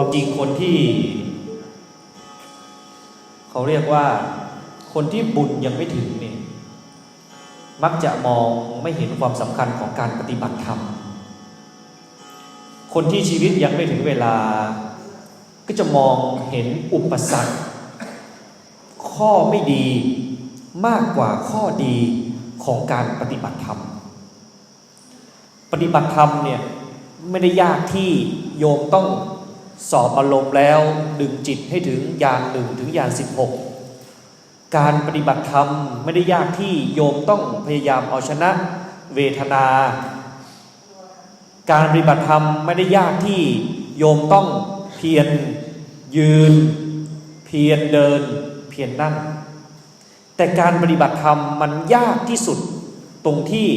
ความจริงคนที่ เขาเรียกว่า คนที่บุญยังไม่ถึงเนี่ยมักจะมองไม่เห็นความสำคัญของการปฏิบัติธรรม คนที่ชีวิตยังไม่ถึงเวลา ก็จะมองเห็นอุปสรรค ข้อไม่ดีมากกว่าข้อดีของการปฏิบัติธรรม ปฏิบัติธรรมเนี่ยไม่ได้ยากที่โยมต้อง สอบอารมณ์แล้วดึงจิตให้ถึงยานหนึ่งถึงยานสิบหกการปฏิบัติธรรมไม่ได้ยากที่โยมต้องพยายามเอาชนะเวทนา การปฏิบัติธรรมไม่ได้ยากที่โยมต้องเพียรยืน เพียรเดิน เพียรนั่ง แต่การปฏิบัติธรรมมันยากที่สุดตรงที่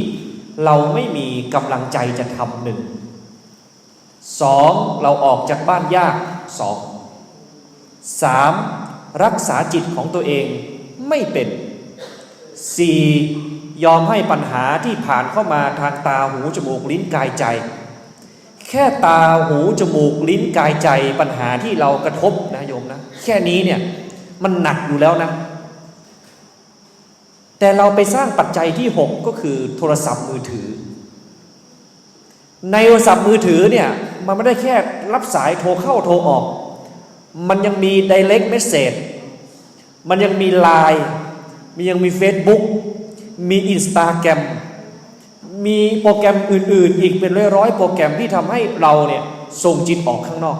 เราไม่มีกำลังใจจะทำหนึ่ง สองเราออกจากบ้านยากสองสามรักษาจิตของตัวเองไม่เป็นสี่ยอมให้ปัญหาที่ผ่านเข้ามาทางตาหูจมูกลิ้นกายใจ แค่ตาหูจมูกลิ้นกายใจ ปัญหาที่เรากระทบนะโยมนะแค่นี้เนี่ยมันหนักอยู่แล้วนะ แต่เราไปสร้างปัจจัยที่6ก็คือโทรศัพท์มือถือ ในโทรศัพท์มือถือเนี่ยมันไม่ได้แค่รับสายโทรเข้าโทรออก มันยังมี direct message มันยังมี Line มันยังมี Facebook มี Instagram มีโปรแกรมอื่น ๆ อีกเป็นร้อยๆโปรแกรมที่ทำให้เราเนี่ยส่งจิตออกข้างนอก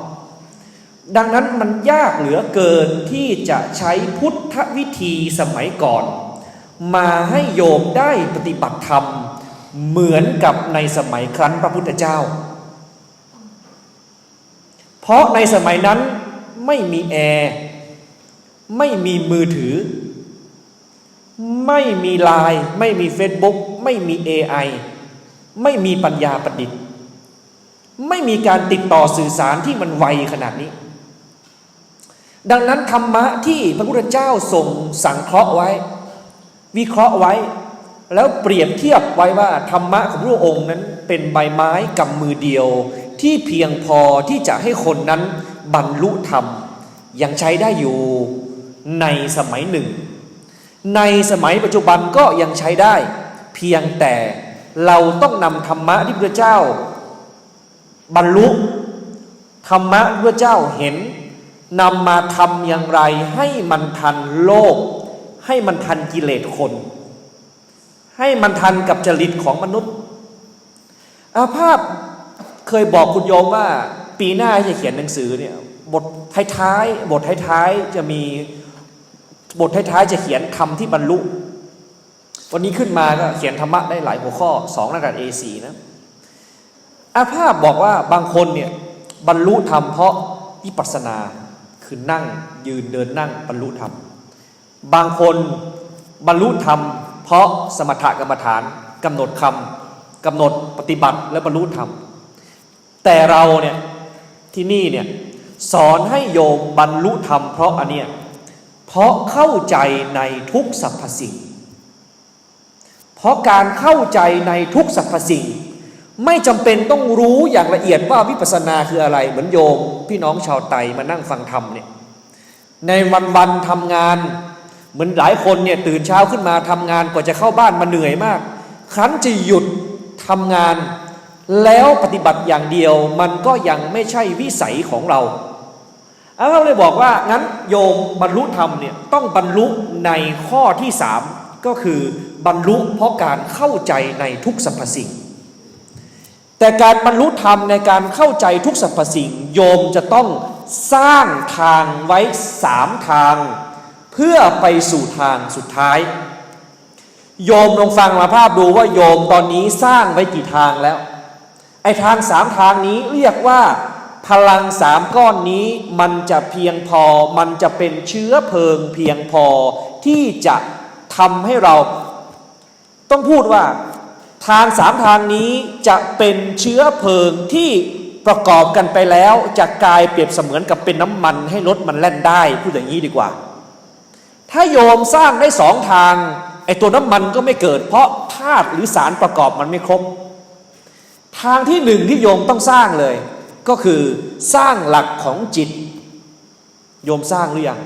ดังนั้นมันยากเหลือเกินที่จะใช้พุทธวิธีสมัยก่อน มาให้โยมได้ปฏิบัติธรรม เหมือนกับในสมัยครั้นพระพุทธเจ้า เพราะในสมัยนั้นไม่มีแอร์ไม่มีมือถือ ไม่มีไลน์ไม่มี Facebook ไม่มี AI ไม่มีปัญญาประดิษฐ์ ไม่มีการติดต่อสื่อสารที่มันไวขนาดนี้ ดังนั้นธรรมะที่พระพุทธเจ้าทรงสังเคราะห์ไว้ วิเคราะห์ไว้ แล้วเปรียบเทียบไว้ว่าธรรมะของพระองค์นั้นเป็นใบไม้กำมือเดียว ที่เพียงพอที่จะให้คนนั้นบรรลุธรรม ยังใช้ได้อยู่ในสมัยหนึ่ง ในสมัยปัจจุบันก็ยังใช้ได้ เพียงแต่เราต้องนำธรรมะที่พระเจ้า บรรลุธรรมะพระเจ้าเห็นนำมาทำอย่างไรให้มันทันโลก ให้มันทันกิเลสคน ให้มันทันกับจริตของมนุษย์ อาภาพเคยบอกคุณโยมว่า ปีหน้าจะเขียนหนังสือเนี่ยบทท้ายๆบทท้ายๆจะมีบทท้ายๆจะเขียนคำที่บรรลุ วันนี้ขึ้นมาก็เขียนธรรมะได้หลายหัวข้อสองระดับ A4 นะอาภาพบอกว่าบางคนเนี่ยบรรลุธรรมเพราะวิปัสสนาคือนั่งยืนเดินนั่งบรรลุธรรม บางคนบรรลุธรรม เพราะสมถกรรมฐานกำหนดคำกำหนดปฏิบัติและบรรลุธรรม แต่เราเนี่ยที่นี่เนี่ยสอนให้โยมบรรลุธรรมเพราะอันเนี้ยเพราะเข้าใจในทุกสรรพสิ่ง เพราะการเข้าใจในทุกสรรพสิ่ง ไม่จำเป็นต้องรู้อย่างละเอียดว่าวิปัสสนาคืออะไร เหมือนโยม พี่น้องชาวไตมานั่งฟังธรรมเนี่ยในวันวันทำงาน เหมือนหลายคนเนี่ยตื่นเช้าขึ้นมาทำงานกว่าจะเข้าบ้านมาเหนื่อยมาก ครั้นจะหยุดทำงาน แล้วปฏิบัติอย่างเดียวมันก็ยังไม่ใช่วิสัยของเราเราเลยบอกว่างั้นโยมบรรลุธรรมเนี่ยต้องบรรลุในข้อที่สามก็คือบรรลุเพราะการเข้าใจในทุกสรรพสิ่ง แต่การบรรลุธรรมในการเข้าใจทุกสรรพสิ่ง โยมจะต้องสร้างทางไว้สามทาง เพื่อไปสู่ทางสุดท้าย โยมลองฟังมาภาพดูว่าโยมตอนนี้สร้างไว้กี่ทางแล้ว ไอ้ทางสามทางนี้เรียกว่า พลังสามก้อนนี้มันจะเพียงพอ มันจะเป็นเชื้อเพลิงเพียงพอที่จะทำให้เรา ต้องพูดว่า ทางสามทางนี้จะเป็นเชื้อเพลิงที่ประกอบกันไปแล้วจะกลายเปรียบเสมือนกับเป็นน้ำมันให้รถมันแล่นได้พูดอย่างนี้ดีกว่า ถ้าโยมสร้างได้สองทางไอ้ตัวน้ำมันก็ไม่เกิด เพราะธาตุหรือสารประกอบมันไม่ครบ ทางที่หนึ่งที่โยมต้องสร้างเลย ก็คือสร้างหลักของจิต โยมสร้างหรือยัง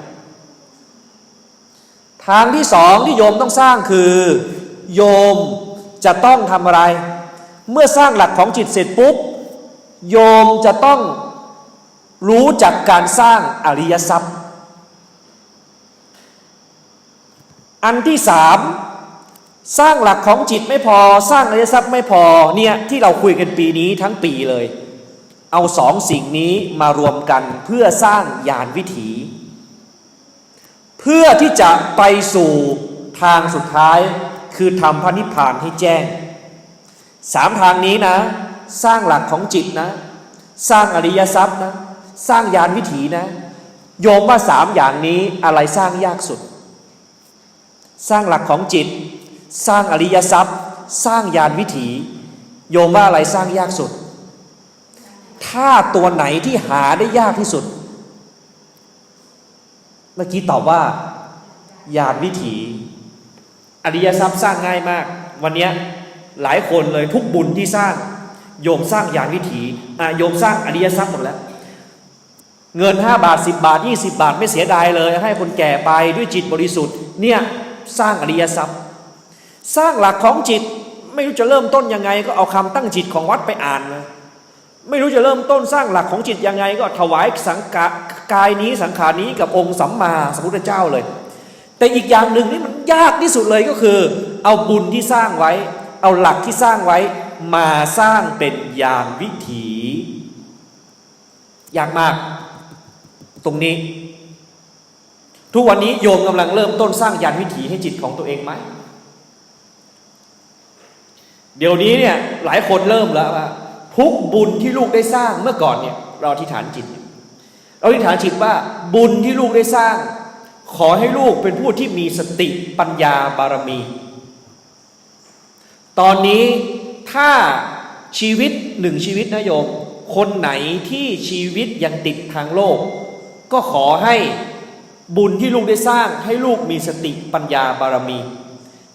ทางที่สองที่โยมต้องสร้างคือ โยมจะต้องทำอะไร เมื่อสร้างหลักของจิตเสร็จปุ๊บโยมจะต้องรู้จักการสร้างอริยทรัพย์ อันที่สามสร้างหลักของจิตไม่พอ สร้างอริยทรัพย์ไม่พอเนี่ยที่เราคุยกันปีนี้ทั้งปีเลย เอาสองสิ่งนี้มารวมกันเพื่อสร้างญาณวิถี เพื่อที่จะไปสู่ทางสุดท้ายคือทำพระนิพพานให้แจ้งสามทางนี้นะ สร้างหลักของจิตนะ สร้างอริยทรัพย์นะ สร้างญาณวิถีนะ โยมว่าสามอย่างนี้อะไรสร้างยากสุด สร้างหลักของจิต สร้างอริยทรัพย์ สร้างญาณวิถี โยมว่าอะไรสร้างยากสุด ถ้าตัวไหนที่หาได้ยากที่สุด เมื่อกี้ตอบว่าญาณวิถี อริยทรัพย์สร้างง่ายมาก วันนี้หลายคนเลยทุกบุญที่สร้าง โยมสร้างญาณวิถีโยมสร้างอริยทรัพย์หมดแล้วเงิน 5 บาท 10 บาท 20 บาทไม่เสียดายเลย ให้คนแก่ไปด้วยจิตบริสุทธิ์เนี่ย สร้างอริยทรัพย์ สร้างหลักของจิตไม่รู้จะเริ่มต้นยังไง ก็เอาคำตั้งจิตของวัดไปอ่านเลยไม่รู้จะเริ่มต้นสร้างหลักของจิตยังไง ก็ถวายสังกะกายนี้สังขารนี้กับองค์สัมมาสัมพุทธเจ้าเลย แต่อีกอย่างหนึ่งที่มันยากที่สุดเลยก็คือ เอาบุญที่สร้างไว้ เอาหลักที่สร้างไว้มาสร้างเป็นญาณวิถียากมาก ตรงนี้ ทุกวันนี้โยมกำลังเริ่มต้นสร้างญาณวิถีให้จิตของตัวเองไหมเดี๋ยวนี้เนี่ยหลายคนเริ่มแล้วว่าทุกบุญที่ลูกได้สร้างเมื่อก่อนเนี่ยเราอธิษฐานจิต เราอธิษฐานจิตว่าบุญที่ลูกได้สร้าง ขอให้ลูกเป็นผู้ที่มีสติปัญญาบารมี ตอนนี้ถ้าชีวิตหนึ่งชีวิตนะโยม คนไหนที่ชีวิตยังติดทางโลก ก็ขอให้ บุญที่ลูกได้สร้างให้ลูกมีสติปัญญาบารมี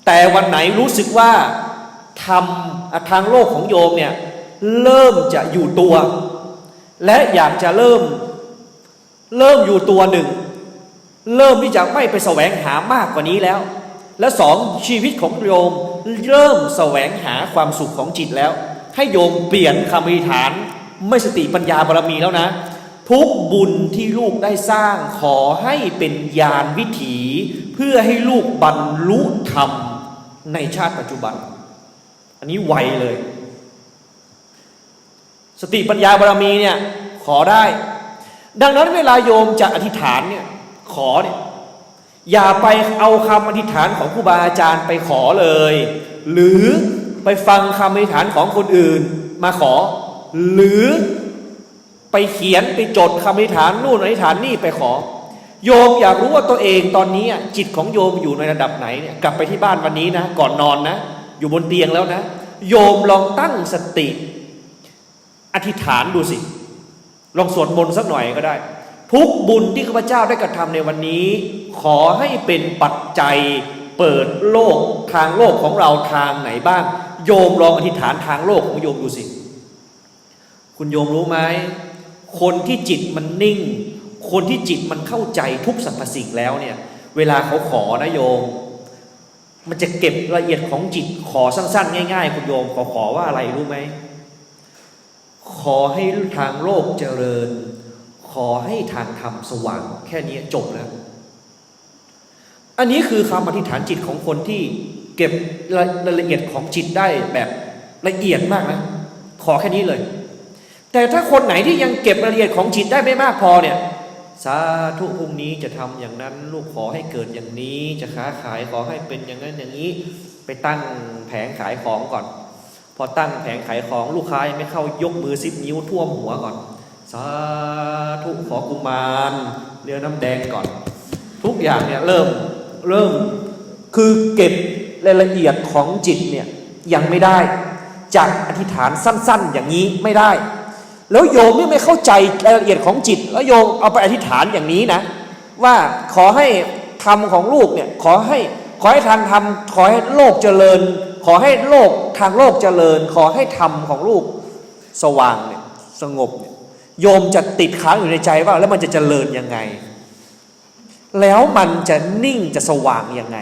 แต่วันไหนรู้สึกว่าทำทางโลกของโยมเนี่ยเริ่มจะอยู่ตัว และอยากจะเริ่มเริ่มอยู่ตัวหนึ่ง เริ่มที่จะไม่ไปแสวงหามากกว่านี้แล้ว และสองชีวิตของโยมเริ่มแสวงหาความสุขของจิตแล้ว ให้โยมเปลี่ยนคำอธิษฐาน ไม่สติปัญญาบารมีแล้วนะ ทุกบุญที่ลูกได้สร้างขอให้เป็นญาณวิถี เพื่อให้ลูกบรรลุธรรมในชาติปัจจุบัน อันนี้ไวเลย สติปัญญาบารมีเนี่ยขอได้ ดังนั้นเวลาโยมจะอธิษฐานเนี่ยขอเนี่ยอย่าไปเอาคำอธิษฐานของครูบาอาจารย์ไปขอเลย หรือไปฟังคำอธิษฐานของคนอื่นมาขอ หรือ ไปเขียนไปจดคำอธิษฐานนู่นอธิษฐานนี่ไปขอ โยมอยากรู้ว่าตัวเองตอนนี้จิตของโยมอยู่ในระดับไหนเนี่ยกลับไปที่บ้านวันนี้นะก่อนนอนนะ อยู่บนเตียงแล้วนะ โยมลองตั้งสติ อธิษฐานดูสิ ลองสวดมนต์สักหน่อยก็ได้ ทุกบุญที่ข้าพเจ้าได้กระทำในวันนี้ ขอให้เป็นปัจจัยเปิดโลกทางโลกของเราทางไหนบ้าง โยมลองอธิษฐานทางโลกของโยมดูสิ คุณโยมรู้ไหม คนที่จิตมันนิ่ง คนที่จิตมันเข้าใจทุกสรรพสิ่งแล้วเนี่ย เวลาเขาขอนะโยม มันจะเก็บละเอียดของจิตขอสั้น ๆ ง่าย ๆ คุณโยมขอขอว่าอะไรรู้ไหม ขอให้ทางโลกเจริญ ขอให้ทางธรรมสว่าง แค่นี้จบแล้ว อันนี้คือคำอธิษฐานจิตของคนที่เก็บรายละเอียดของจิตได้แบบละเอียดมากนะ ขอแค่นี้เลย แต่ถ้าคนไหนที่ยังเก็บรายละเอียดของจิตได้ไม่มากพอเนี่ยสาธุพรุ่งนี้จะทำอย่างนั้น ลูกขอให้เกิดอย่างนี้ จะค้าขายขอให้เป็นอย่างนั้นอย่างนี้ ไปตั้งแผงขายของก่อน พอตั้งแผงขายของลูกค้ายังไม่เข้ายกมือสิบนิ้วท่วมหัวก่อน สาธุขอกุมารเรือน้ำแดงก่อน ทุกอย่างเนี่ยเริ่มเริ่มคือเก็บรายละเอียดของจิตเนี่ยยังไม่ได้จากอธิษฐานสั้น ๆ อย่างนี้ไม่ได้ แล้วโยมเนี่ยไม่เข้าใจรายละเอียดของจิต แล้วโยมเอาไปอธิษฐานอย่างนี้นะ ว่าขอให้ธรรมของลูกเนี่ยขอให้ขอให้ทางธรรมขอให้โลกเจริญ ขอให้โลกทางโลกเจริญ ขอให้ธรรมของลูกสว่างเนี่ยสงบเนี่ยโยมจะติดค้างอยู่ในใจว่าแล้วมันจะเจริญยังไง แล้วมันจะนิ่งจะสว่างยังไง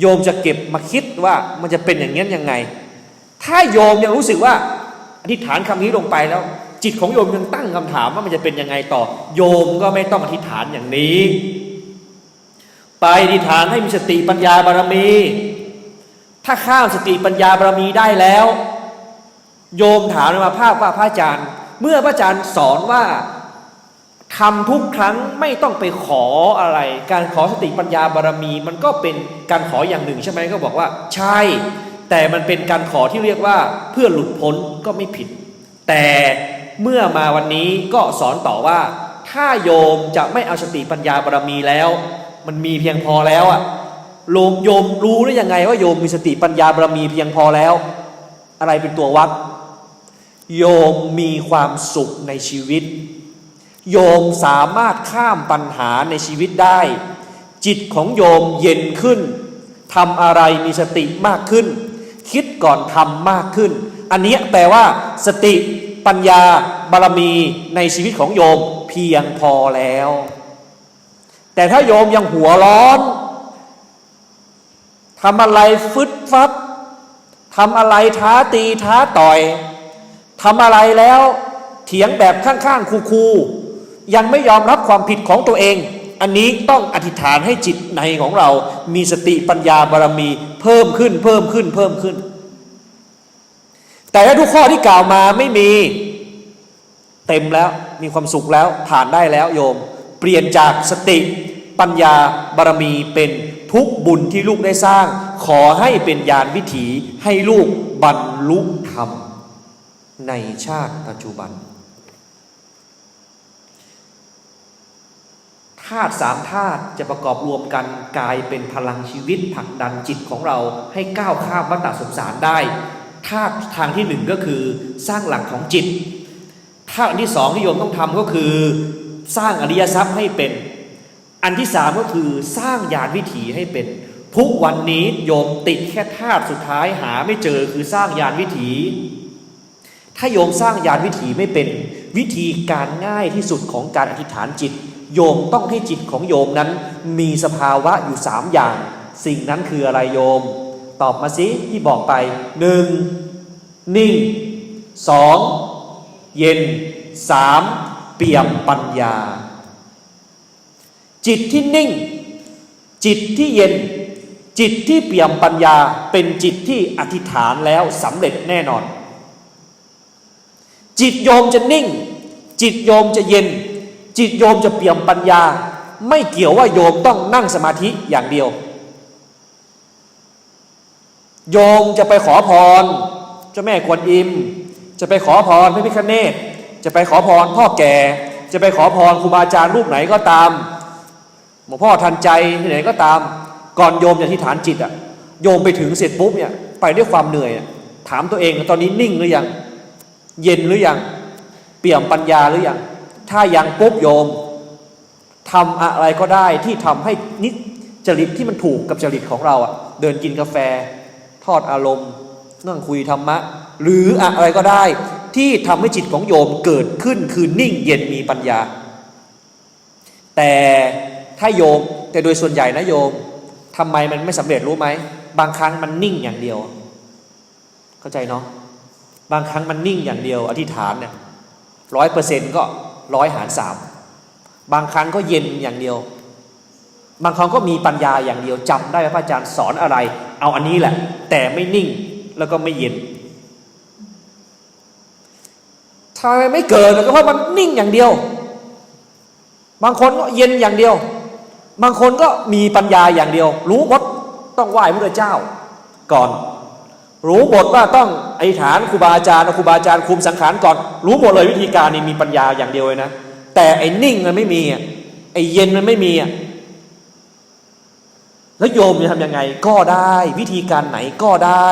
โยมจะเก็บมาคิดว่ามันจะเป็นอย่างนี้ยังไง ถ้าโยมยังรู้สึกว่าอธิษฐานคำนี้ลงไปแล้ว จิตของโยมยังตั้งคำถามว่ามันจะเป็นยังไงต่อ โยมก็ไม่ต้องอธิษฐานอย่างนี้ ไปอธิษฐานให้มีสติปัญญาบารมี ถ้าข้ามสติปัญญาบารมีได้แล้ว โยมถามมาภาพว่าพระอาจารย์ เมื่อพระอาจารย์สอนว่าทำทุกครั้งไม่ต้องไปขออะไร การขอสติปัญญาบารมี มันก็เป็นการขออย่างหนึ่งใช่ไหมก็บอกว่า ใช่ แต่มันเป็นการขอที่เรียกว่าเพื่อหลุดพ้นก็ไม่ผิด แต่ เมื่อมาวันนี้ก็สอนต่อว่า ถ้าโยมจะไม่เอาสติปัญญาบารมีแล้ว มันมีเพียงพอแล้วอะโยมโยมรู้ได้ยังไงว่าโยมมีสติปัญญาบารมีเพียงพอแล้ว อะไรเป็นตัววัด โยมมีความสุขในชีวิต โยมสามารถข้ามปัญหาในชีวิตได้ จิตของโยมเย็นขึ้นทำอะไรมีสติมากขึ้น คิดก่อนทำมากขึ้น อันนี้แปลว่าสติ ปัญญาบารมีในชีวิตของโยมเพียงพอแล้ว แต่ถ้าโยมยังหัวร้อนทำอะไรฟึดฟัดทำอะไรท้าตีท้าต่อยทำอะไรแล้วเถียงแบบข้างๆคูๆยังไม่ยอมรับความผิดของตัวเอง อันนี้ต้องอธิษฐานให้จิตในของเรา มีสติปัญญาบารมี เพิ่มขึ้นเพิ่มขึ้นเพิ่มขึ้น แต่ถ้าทุกข้อที่กล่าวมาไม่มีเต็มแล้วมีความสุขแล้วผ่านได้แล้วโยม เปลี่ยนจากสติปัญญาบารมีเป็นทุกบุญที่ลูกได้สร้าง ขอให้เป็นญาณวิถีให้ลูกบรรลุธรรม ในชาติปัจจุบันธาตุสามธาตุจะประกอบรวมกันกลายเป็นพลังชีวิตผลักดันจิตของเราให้ก้าวข้ามวัฏสงสารได้ ธาตุทางที่หนึ่งก็คือสร้างหลักของจิตธาตุอันที่สองที่โยมต้องทำก็คือ สร้างอริยทรัพย์ให้เป็น อันที่สามก็คือสร้างญาณวิถีให้เป็น ทุกวันนี้โยมติดแค่ธาตุสุดท้ายหาไม่เจอคือสร้างญาณวิถี ถ้าโยมสร้างญาณวิถีไม่เป็น วิธีการง่ายที่สุดของการอธิษฐานจิต โยมต้องให้จิตของโยมนั้นมีสภาวะอยู่สามอย่าง สิ่งนั้นคืออะไรโยม ตอบมาสิที่บอกไปหนึ่งนิ่งสองเย็นสามเปี่ยมปัญญา จิตที่นิ่ง จิตที่เย็น จิตที่เปี่ยมปัญญาเป็นจิตที่อธิษฐานแล้วสำเร็จแน่นอน จิตโยมจะนิ่ง จิตโยมจะเย็น จิตโยมจะเปี่ยมปัญญา ไม่เกี่ยวว่าโยมต้องนั่งสมาธิอย่างเดียว โยมจะไปขอพรเจ้าแม่กวนอิม จะไปขอพรพระพิฆเนศจะไปขอพรพ่อแก่ จะไปขอพรครูบาอาจารย์รูปไหนก็ตามหลวงพ่อทันใจที่ไหนก็ตาม ก่อนโยมจะที่ฐานจิตอะโยมไปถึงเสร็จปุ๊บเนี่ยไปด้วยความเหนื่อย ถามตัวเองตอนนี้นิ่งหรือยัง เย็นหรือยัง เปี่ยมปัญญาหรือยัง ถ้ายังปุ๊บโยมทำอะไรก็ได้ที่ทำให้นิจริตที่มันถูกกับจริตของเราอะเดินกินกาแฟ ทอดอารมณ์ นั่งคุยธรรมะ หรืออะไรก็ได้ ที่ทำให้จิตของโยมเกิดขึ้นคือนิ่งเย็นมีปัญญา แต่ถ้าโยมแต่โดยส่วนใหญ่นะโยมทำไมมันไม่สำเร็จรู้ไหมบางครั้งมันนิ่งอย่างเดียว เข้าใจเนาะบางครั้งมันนิ่งอย่างเดียว อธิษฐานเนี่ยร้อยเปอร์เซ็นต์ก็ร้อยหารสามบางครั้งก็เย็นอย่างเดียว บางครั้งก็มีปัญญาอย่างเดียวจำได้ว่าพระอาจารย์สอนอะไร เอาอันนี้แหละ แต่ไม่นิ่งแล้วก็ไม่เย็นทำไมไม่เกิดก็เพราะมันนิ่งอย่างเดียว บางคนก็เย็นอย่างเดียว บางคนก็มีปัญญาอย่างเดียว รู้หมดต้องไหว้พระเจ้า ก่อน รู้หมดว่าต้องอธิษฐานครูบาอาจารย์ครูบาอาจารย์คุมสังขารก่อน รู้หมดเลยวิธีการนี้มีปัญญาอย่างเดียวเลยนะแต่ไอ้นิ่งมันไม่มีอะไอ้เย็นมันไม่มีอะ แล้วโยมจะทำยังไงก็ได้ วิธีการไหนก็ได้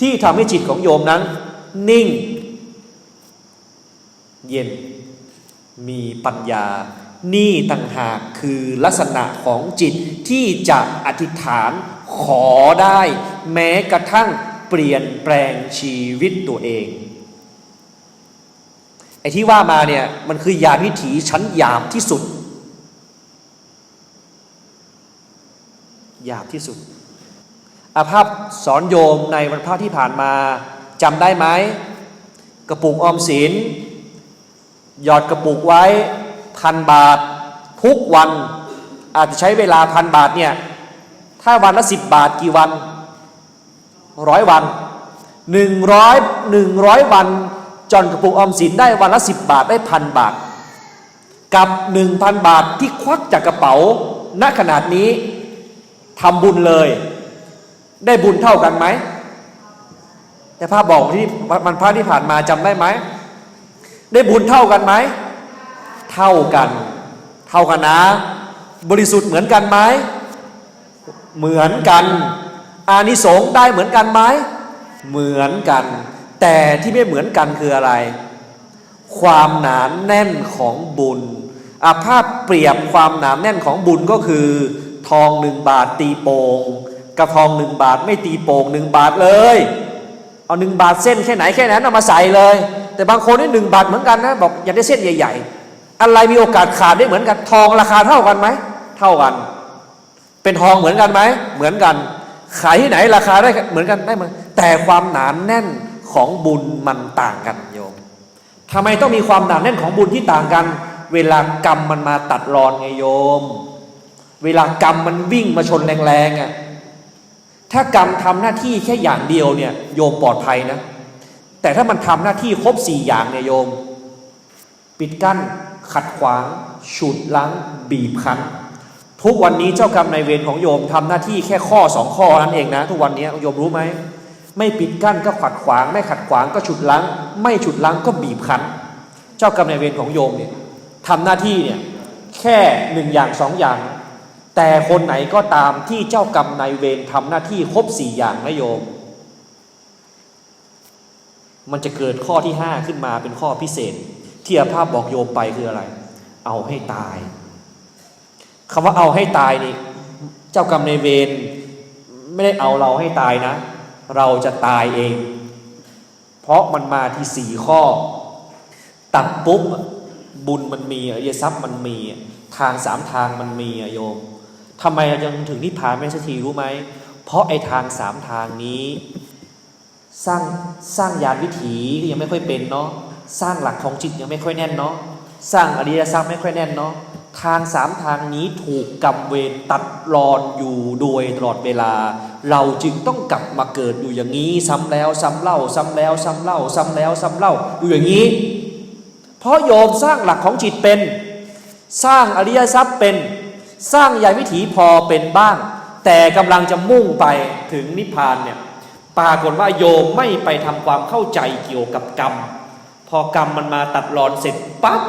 ที่ทำให้จิตของโยมนั้น นิ่ง เย็นมีปัญญา นี่ต่างหากคือลักษณะของจิตที่จะอธิษฐานขอได้ แม้กระทั่งเปลี่ยนแปลงชีวิตตัวเองไอ้ที่ว่ามาเนี่ยมันคือยาวิถีชั้นหยาบที่สุด หยาบที่สุด อาภาพสอนโยมในวันพระที่ผ่านมาจำได้ไหมกระปุกออมสินหยอดกระปุกไว้พันบาท ทุกวันอาจจะใช้เวลาพันบาทเนี่ยถ้าวันละสิบบาทกี่วันร้อยวันหนึ่งร้อยหนึ่งร้อยวันจอนกระปุกออมสินได้วันละสิบบาทได้พันบาท กับหนึ่งพันบาทที่ควักจากกระเป๋าณขนาดนี้ ทำบุญเลย ได้บุญเท่ากันไหม แต่ภาพบอกที่มันพระที่ผ่านมาจำได้ไหม ได้บุญเท่ากันไหม เท่ากัน เท่ากันนะ บริสุทธิ์เหมือนกันไหม เหมือนกัน อานิสงส์ได้เหมือนกันไหม เหมือนกัน แต่ที่ไม่เหมือนกันคืออะไร ความหนานแน่นของบุญอาภาพเปรียบความหนานแน่นของบุญก็คือ ทองหนึ่งบาทตีโปงกับทองหนึ่งบาทไม่ตีโป่งหนึ่งบาทเลย เอาหนึ่งบาทเส้นแค่ไหนแค่นั้นเอามาใส่เลย แต่บางคนนี่หนึ่งบาทเหมือนกันนะบอกอยากได้เส้นใหญ่ ๆ อะไรมีโอกาสขาดได้เหมือนกัน ทองราคาเท่ากันไหมเท่ากัน เป็นทองเหมือนกันไหมเหมือนกัน ขายที่ไหนราคาได้เหมือนกันได้เหมือนแต่ความหนานแน่นของบุญมันต่างกันโยมทำไมต้องมีความหนานแน่นของบุญที่ต่างกัน เวลากรรมมันมาตัดรอนไงโยม เวลากรรมมันวิ่งมาชนแรงๆอะถ้ากรรมทำหน้าที่แค่อย่างเดียวเนี่ยโยมปลอดภัยนะ แต่ถ้ามันทำหน้าที่ครบสี่อย่างเนี่ยโยม ปิดกั้น ขัดขวาง ฉุดลังบีบคั้น ทุกวันนี้เจ้ากรรมนายเวรของโยมทำหน้าที่แค่ข้อสองข้อนั้นเองนะ ทุกวันนี้โยมรู้ไหมไม่ปิดกั้นก็ขัดขวาง ไม่ขัดขวางก็ฉุดลังไม่ฉุดลังก็บีบคั้น เจ้ากรรมนายเวรของโยมเนี่ยทำหน้าที่เนี่ยแค่หนึ่งอย่างสองอย่าง แต่คนไหนก็ตามที่เจ้ากรรมนายเวรทำหน้าที่ครบสี่อย่างนะโยม มันจะเกิดข้อที่ห้าขึ้นมาเป็นข้อพิเศษ ที่อาภาพบอกโยมไปคืออะไร เอาให้ตายคำว่าเอาให้ตายนี่ เจ้ากรรมนายเวรไม่ได้เอาเราให้ตายนะ เราจะตายเอง เพราะมันมาที่สี่ข้อ ตัดปุ๊บ บุญมันมีอริยทรัพย์มันมี ทางสามทางมันมีอโยม ทำไมเรายังถึงนิพพานไม่สักทีรู้ไหม เพราะไอ้ทางสามทางนี้ สร้างสร้างยานวิถีก็ยังไม่ค่อยเป็นเนาะสร้างหลักของจิตยังไม่ค่อยแน่นเนาะสร้างอริยทรัพย์ไม่ค่อยแน่นเนาะทางสามทางนี้ถูกกรรมเวรตัดรอนอยู่โดยตลอดเวลา เราจึงต้องกลับมาเกิดอยู่อย่างนี้ ซ้ำแล้วซ้ำเล่า ซ้ำแล้วซ้ำเล่า ซ้ำแล้วซ้ำเล่าอยู่อย่างนี้ เพราะโยมสร้างหลักของจิตเป็น สร้างอริยทรัพย์เป็น สร้างยานวิถีพอเป็นบ้าง แต่กำลังจะมุ่งไปถึงนิพพานเนี่ยปรากฏว่าโยมไม่ไปทำความเข้าใจเกี่ยวกับกรรม พอกรรมมันมาตัดรอนเสร็จปั๊บ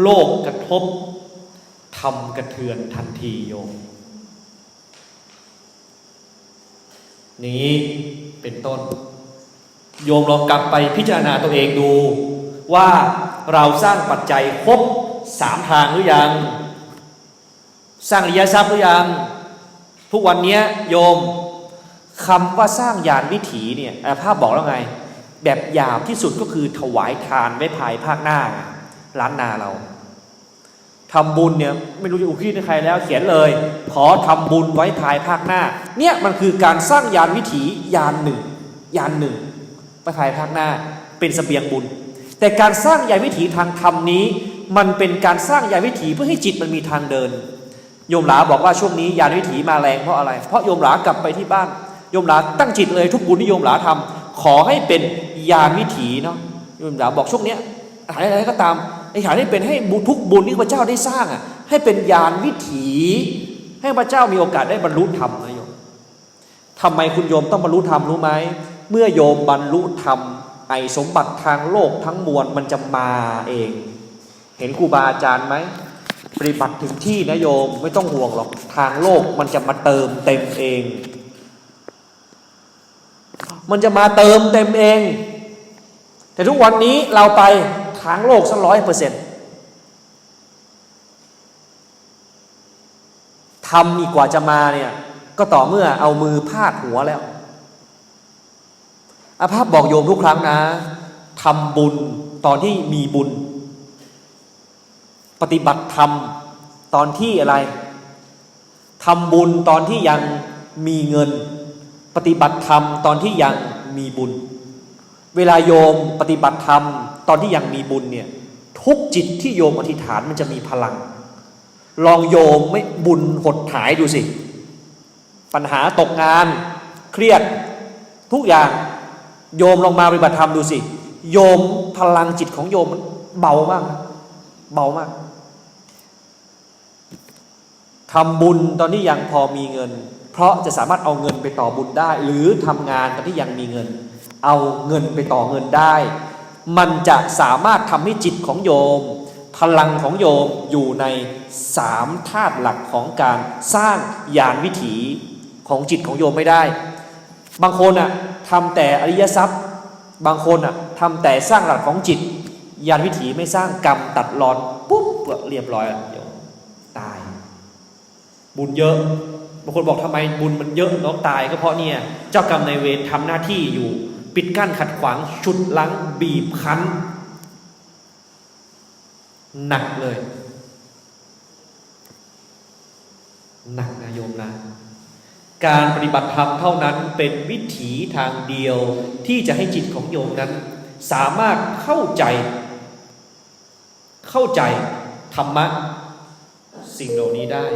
โลกกระทบทำกระเทือนทันทีโยม นี้เป็นต้น โยมลองกลับไปพิจารณาตัวเองดู ว่าเราสร้างปัจจัยครบ สามทางหรือยัง สร้างริยทรัพย์หรือยัง ทุกวันนี้โยมคำว่าสร้างยานวิถีเนี่ยอาภาพบอกแล้วไง แบบหยาบที่สุดก็คือถวายทานไว้ภายภาคหน้าล้านนาเราทำบุญเนี่ยไม่รู้จะอุทิศให้ใครแล้วเขียนเลย ขอทำบุญไว้ภายภาคหน้า เนี่ยมันคือการสร้างยานวิถียานหนึ่งยานหนึ่งไปภายภาคหน้าเป็นสเสบียงบุญ แต่การสร้างยานวิถีทางธรรมนี้ มันเป็นการสร้างยานวิถีเพื่อให้จิตมันมีทางเดิน โยมหลาบอกว่าช่วงนี้ยานวิถีมาแรงเพราะอะไร เพราะโยมหลากลับไปที่บ้าน โยมหลาตั้งจิตเลยทุกบุญที่โยมหลาทำขอให้เป็นยานวิถีเนาะ โยมหลาบอกช่วงเนี้ยอะไรก็ตามไอ้หาให้เป็นให้บุญทุกบุญที่พระเจ้าได้สร้างอะให้เป็นยานวิถี ให้พระเจ้ามีโอกาสได้บรรลุธรรมนะโยมทำไมคุณโยมต้องบรรลุธรรมรู้ไหมเมื่อโยมบรรลุธรรมไอสมบัติทางโลกทั้งมวลมันจะมาเอง เห็นครูบาอาจารย์ไหมปฏิบัติถึงที่นะโยมไม่ต้องห่วงหรอกทางโลกมันจะมาเติมเต็มเอง มันจะมาเติมเต็มเอง แต่ทุกวันนี้เราไปทางโลกสักร้อยเปอร์เซ็นต์ทำอีกกว่าจะมาเนี่ยก็ต่อเมื่อเอามือพาดหัวแล้ว อาภาพบอกโยมทุกครั้งนะทำบุญตอนที่มีบุญ ปฏิบัติธรรมตอนที่อะไรทำบุญตอนที่ยังมีเงิน ปฏิบัติธรรมตอนที่ยังมีบุญ เวลาโยมปฏิบัติธรรมตอนที่ยังมีบุญเนี่ยทุกจิตที่โยมอธิษฐานมันจะมีพลัง ลองโยมไม่บุญหดหายดูสิ ปัญหาตกงาน เครียดทุกอย่างโยมลองมาปฏิบัติธรรมดูสิ โยมพลังจิตของโยมมันเบามากนะเบามาก ทำบุญตอนที่ยังพอมีเงิน เพราะจะสามารถเอาเงินไปต่อบุญได้ หรือทำงานตอนที่ยังมีเงิน เอาเงินไปต่อเงินได้ มันจะสามารถทำให้จิตของโยม พลังของโยมอยู่ในสามธาตุหลักของการสร้างยานวิถีของจิตของโยมไม่ได้ บางคนอะทำแต่อริยทรัพย์ บางคนอะทำแต่สร้างหลักของจิต ยานวิถีไม่สร้างกรรมตัดรอนปุ๊บเรียบร้อยแล้วโย บุญเยอะบางคนบอกทำไมบุญมันเยอะน้องตายก็เพราะเนี่ยเจ้ากรรมนายเวรทำหน้าที่อยู่ ปิดกั้นขัดขวางชุดลังบีบคั้น หนักเลย หนักนะโยมนะ การปฏิบัติธรรมเท่านั้นเป็นวิถีทางเดียวที่จะให้จิตของโยมนั้น สามารถเข้าใจ เข้าใจธรรมะสิ่งเหล่านี้ได้